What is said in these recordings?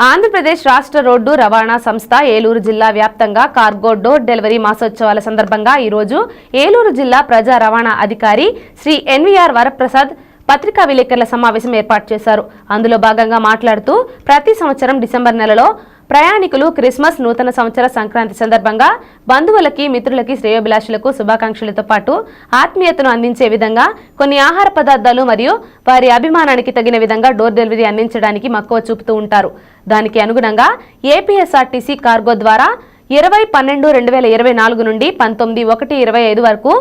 ఆంధ్రప్రదేశ్ రాష్ట్ర రోడ్డు రవాణా సంస్థ ఏలూరు జిల్లా వ్యాప్తంగా కార్గో డోర్ డెలివరీ మాసోత్సవాల సందర్భంగా ఈరోజు ఏలూరు జిల్లా ప్రజా రవాణా అధికారి శ్రీ ఎన్వీఆర్ వరప్రసాద్ పత్రికా విలేకరుల సమావేశం ఏర్పాటు చేశారు. అందులో భాగంగా మాట్లాడుతూ ప్రతి సంవత్సరం డిసెంబర్ నెలలో ప్రయాణికులు క్రిస్మస్ నూతన సంవత్సర సంక్రాంతి సందర్భంగా బంధువులకి మిత్రులకి శ్రేయోభిలాషులకు శుభాకాంక్షలతో పాటు ఆత్మీయతను అందించే విధంగా కొన్ని ఆహార పదార్థాలు మరియు వారి అభిమానానికి తగిన విధంగా డోర్ డెలివరీ అందించడానికి మక్కువ చూపుతూ ఉంటారు. దానికి అనుగుణంగా ఏపీఎస్ఆర్టీసీ కార్గో ద్వారా ఇరవై పన్నెండు రెండు వేల ఇరవై నాలుగు నుండి పంతొమ్మిది ఒకటి ఇరవై ఐదు వరకు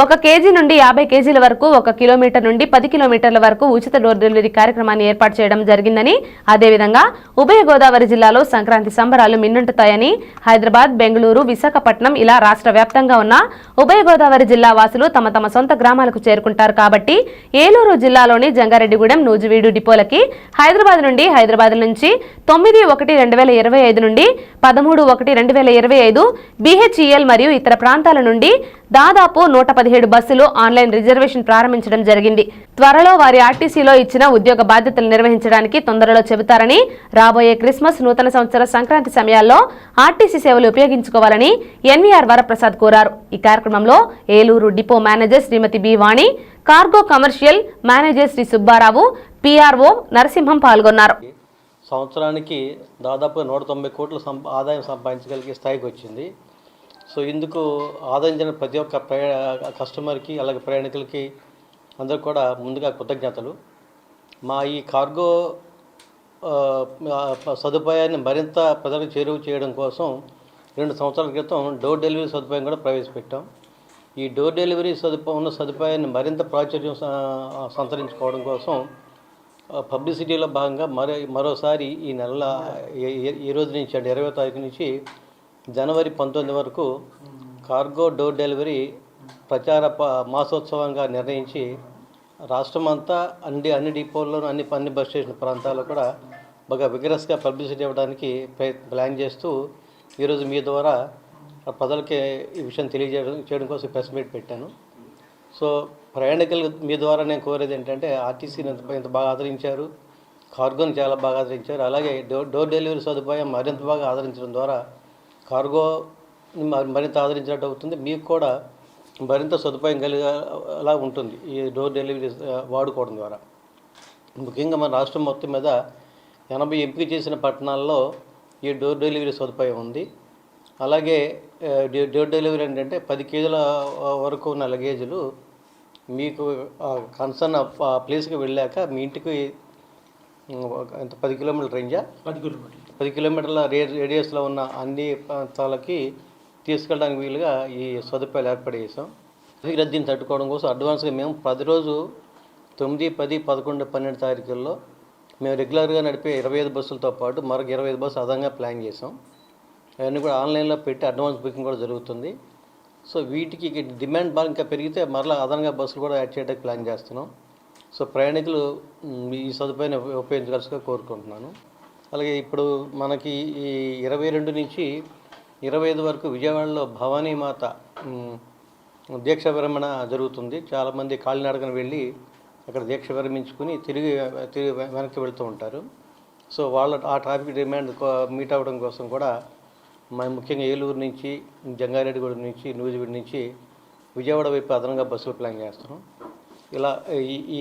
ఒక కేజీ నుండి యాభై కేజీల వరకు ఒక కిలోమీటర్ నుండి పది కిలోమీటర్ల వరకు ఉచిత డోర్ డెలివరీ కార్యక్రమాన్ని ఏర్పాటు చేయడం జరిగిందని అదేవిధంగా ఉభయ గోదావరి జిల్లాలో సంక్రాంతి సంబరాలు మిన్నుంటుతాయని హైదరాబాద్ బెంగళూరు విశాఖపట్నం ఇలా రాష్ట్ర వ్యాప్తంగా ఉన్న ఉభయ గోదావరి జిల్లా వాసులు తమ తమ సొంత గ్రామాలకు చేరుకుంటారు కాబట్టి ఏలూరు జిల్లాలోని జంగారెడ్డిగూడెం నూజివీడు డిపోలకి హైదరాబాద్ నుండి హైదరాబాద్ నుంచి తొమ్మిది ఒకటి రెండు వేల ఇరవై ఐదు నుండి పదమూడు ఒకటి రెండు వేల ఇరవై ఐదు బీహెచ్ఈఎల్ మరియు ఇతర ప్రాంతాల నుండి దాదాపు నూట పదిహేడు బస్సులు ఆన్లైన్ రిజర్వేషన్ ప్రారంభించడం జరిగింది. త్వరలో వారి ఆర్టీసీలో ఇచ్చిన ఉద్యోగ బాధ్యతలు నిర్వహించడానికి తొందరలో చెబుతారని రాబోయే క్రిస్మస్ నూతన సంవత్సర సంక్రాంతి సమయాల్లో ఆర్టీసీ సేవలు ఉపయోగించుకోవాలని ఎన్వీఆర్ వరప్రసాద్ కోరారు. ఈ కార్యక్రమంలో Eluru depot manager Srimati B Vani cargo commercial manager Sri Subbarao PRO Narasimham పాల్గొన్నారు. సంవత్సరానికి దాదాపు నూట తొంభై కోట్ల ఆదాయం సంపాదించగలిగే స్థాయికి వచ్చింది. సో ఇందుకు ఆదాయించిన ప్రతి ఒక్క ప్రయా కస్టమర్కి అలాగే ప్రయాణికులకి అందరూ కూడా ముందుగా కృతజ్ఞతలు. మా ఈ కార్గో సదుపాయాన్ని మరింత ప్రజలకు చేరువ చేయడం కోసం రెండు సంవత్సరాల క్రితం డోర్ డెలివరీ సదుపాయం కూడా ప్రవేశపెట్టాం. ఈ డోర్ డెలివరీ సదుపాయం ఉన్న సదుపాయాన్ని మరింత ప్రాచుర్యం సంతరించుకోవడం కోసం పబ్లిసిటీలో భాగంగా మరో మరోసారి ఈ నెల ఏ- ఈ రోజు నుంచి అంటే ఇరవై తారీఖు నుంచి జనవరి పంతొమ్మిది వరకు కార్గో డోర్ డెలివరీ ప్రచార ప- మాసోత్సవంగా నిర్ణయించి రాష్ట్రం అంతా అన్ని అన్ని డిపోల్లోనూ అన్ని అన్ని బస్ స్టేషన్ ప్రాంతాల్లో కూడా బాగా విగ్రస్గా పబ్లిసిటీ ఇవ్వడానికి ప్రయత్ ప్లాన్ చేస్తూ ఈరోజు మీ ద్వారా ప్రజలకి ఈ విషయం తెలియజేయడం చేయడం కోసం ప్రెస్ మీట్ పెట్టాను. సో ప్రయాణికులు మీ ద్వారా నేను కోరేది ఏంటంటే ఆర్టీసీని ఇంత బాగా ఆదరించారు కార్గోని చాలా బాగా ఆదరించారు అలాగే డోర్ డోర్ డెలివరీ సదుపాయం మరింత బాగా ఆదరించడం ద్వారా కార్గో మరి- మరింత ఆదరించినట్టు అవుతుంది. మీకు కూడా మరింత సదుపాయం కలిగేలా ఉంటుంది ఈ డోర్ డెలివరీ వాడుకోవడం ద్వారా. ముఖ్యంగా మన రాష్ట్రం మొత్తం మీద ఎనభై ఎంపిక చేసిన పట్టణాల్లో ఈ డోర్ డెలివరీ సదుపాయం ఉంది. అలాగే డోర్ డెలివరీ ఏంటంటే పది కేజీల వరకు ఉన్న లగేజీలు మీకు కన్సర్న్ ప్లేస్కి వెళ్ళాక మీ ఇంటికి ఎంత పది కిలోమీటర్ రేంజా? పది కిలోమీటర్లు. పది కిలోమీటర్ల రే రేడియస్లో ఉన్న అన్ని ప్రాంతాలకి తీసుకెళ్ళడానికి వీలుగా ఈ సదుపాయాలు ఏర్పాటు చేసాం రద్దీని తట్టుకోవడం కోసం అడ్వాన్స్గా మేము ప్రతిరోజు తొమ్మిది పది పదకొండు పన్నెండు తారీఖుల్లో మేము రెగ్యులర్గా నడిపే ఇరవై ఐదు బస్సులతో పాటు మరొక ఇరవై ఐదు బస్సు అదనంగా ప్లాన్ చేసాం అవన్నీ కూడా ఆన్లైన్లో పెట్టి అడ్వాన్స్ బుకింగ్ కూడా జరుగుతుంది. సో వీటికి డిమాండ్ బాగా ఇంకా పెరిగితే మరలా అదనంగా బస్సులు కూడా యాడ్ చేయడానికి ప్లాన్ చేస్తున్నాం. సో ప్రయాణికులు ఈ సదుపాయాన్ని ఉప- కోరుకుంటున్నాను. అలాగే ఇప్పుడు మనకి ఈ ఇరవై రెండు నుంచి ఇరవై ఐదు వరకు విజయవాడలో భవానీ మాత దీక్ష విరమణ జరుగుతుంది. చాలామంది కాలినడకన వెళ్ళి అక్కడ దీక్ష విరమించుకుని తిరిగి తిరిగి వెనక్కి వెళుతూ ఉంటారు. సో వాళ్ళ ఆ ట్రాఫిక్ డిమాండ్ మీట్ అవ్వడం కోసం కూడా మేము ముఖ్యంగా ఏలూరు నుంచి జంగారెడ్డిగూడెం నుంచి నూజివీడి నుంచి విజయవాడ వైపు అదనంగా బస్సులు ప్లాన్ చేస్తున్నాం. ఇలా ఈ ఈ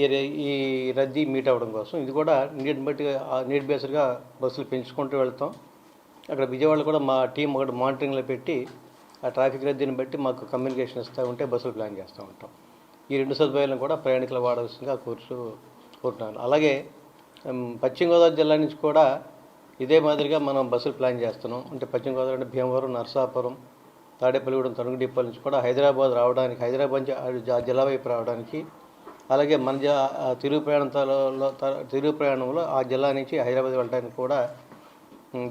ఈ రద్దీ మీట్ అవ్వడం కోసం. ఇది కూడా నీట్ బట్టిగా నీట్ బేస్డ్గా బస్సులు పెంచుకుంటూ వెళ్తాం. అక్కడ విజయవాడలో కూడా మా టీం ఒకటి మానిటరింగ్లో పెట్టి ఆ ట్రాఫిక్ రద్దీని బట్టి మాకు కమ్యూనికేషన్ ఇస్తూ ఉంటే బస్సులు ప్లాన్ చేస్తూ ఉంటాం. ఈ రెండు సదుపాయాలను కూడా ప్రయాణికులు వాడవలసిందిగా కోరుతూ కోరుతున్నాను. అలాగే పశ్చిమ గోదావరి జిల్లా నుంచి కూడా ఇదే మాదిరిగా మనం బస్సులు ప్లాన్ చేస్తున్నాం. అంటే పశ్చిమ గోదావరి అంటే భీమవరం నరసాపురం తాడేపల్లిగూడెం తణుకు డిపోల నుంచి కూడా హైదరాబాద్ రావడానికి హైదరాబాద్ జిల్లా వైపు రావడానికి అలాగే మన ఆ తిరుగు ప్రయాణంలో తిరుగు ప్రయాణంలో ఆ జిల్లా నుంచి హైదరాబాద్ వెళ్ళడానికి కూడా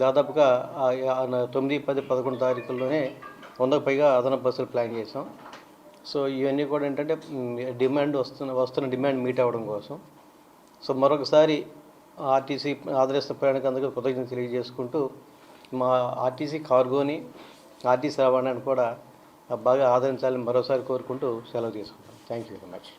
దాదాపుగా తొమ్మిది పది పదకొండు తారీఖుల్లోనే వందకు పైగా అదనపు బస్సులు ప్లాన్ చేసాం సో ఇవన్నీ కూడా ఏంటంటే డిమాండ్ వస్తున్న వస్తున్న డిమాండ్ మీట్ అవ్వడం కోసం. సో మరొకసారి ఆర్టీసీ ఆదరిస్తున్న ప్రయాణికందరికీ కృతజ్ఞత తెలియజేసుకుంటూ మా ఆర్టీసీ కార్గోని ఆర్టీసీ రవాణాని కూడా బాగా ఆదరించాలని మరోసారి కోరుకుంటూ సెలవు తీసుకుంటాం. Thank you very much